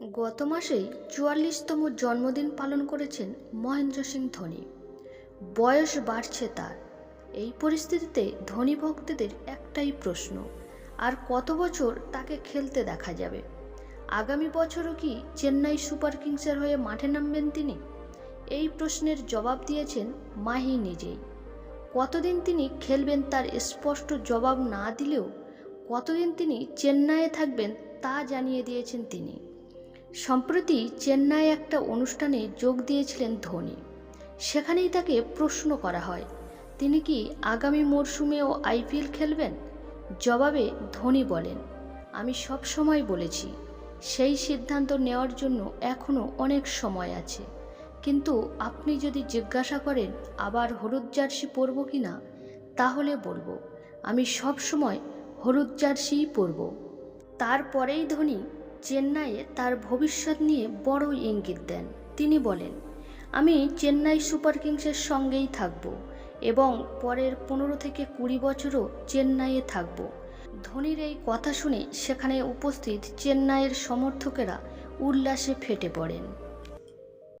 গত মাসেই চুয়াল্লিশতম জন্মদিন পালন করেছেন মহেন্দ্র সিং ধোনি। বয়স বাড়ছে তার। এই পরিস্থিতিতে ধোনি ভক্তদের একটাই প্রশ্ন, আর কত বছর তাকে খেলতে দেখা যাবে? আগামী বছরও কি চেন্নাই সুপার কিংসের হয়ে মাঠে নামবেন তিনি? এই প্রশ্নের জবাব দিয়েছেন মাহি নিজেই। কতদিন তিনি খেলবেন তার স্পষ্ট জবাব না দিলেও কতদিন তিনি চেন্নাইয়ে থাকবেন তা জানিয়ে দিয়েছেন তিনি। সম্প্রতি চেন্নাই একটা অনুষ্ঠানে যোগ দিয়েছিলেন ধোনি। সেখানেই তাকে প্রশ্ন করা হয়, তিনি কি আগামী মরশুমেও আইপিএল খেলবেন? জবাবে ধোনি বলেন, আমি সব সময় বলেছি, সেই সিদ্ধান্ত নেওয়ার জন্য এখনও অনেক সময় আছে। কিন্তু আপনি যদি জিজ্ঞাসা করেন, আবার হলুদ জার্সি পরব কি না, তাহলে বলব, আমি সব সময় হলুদ জার্সিই পরব। তারপরেই ধোনি চেন্নাইয়ে তার ভবিষ্যৎ নিয়ে বড় ইঙ্গিত দেন। তিনি বলেন, আমি চেন্নাই সুপার কিংসের সঙ্গেই থাকব এবং পরের পনেরো থেকে কুড়ি বছরও চেন্নাইয়ে থাকব। ধোনির এই কথা শুনে সেখানে উপস্থিত চেন্নাইয়ের সমর্থকেরা উল্লাসে ফেটে পড়েন।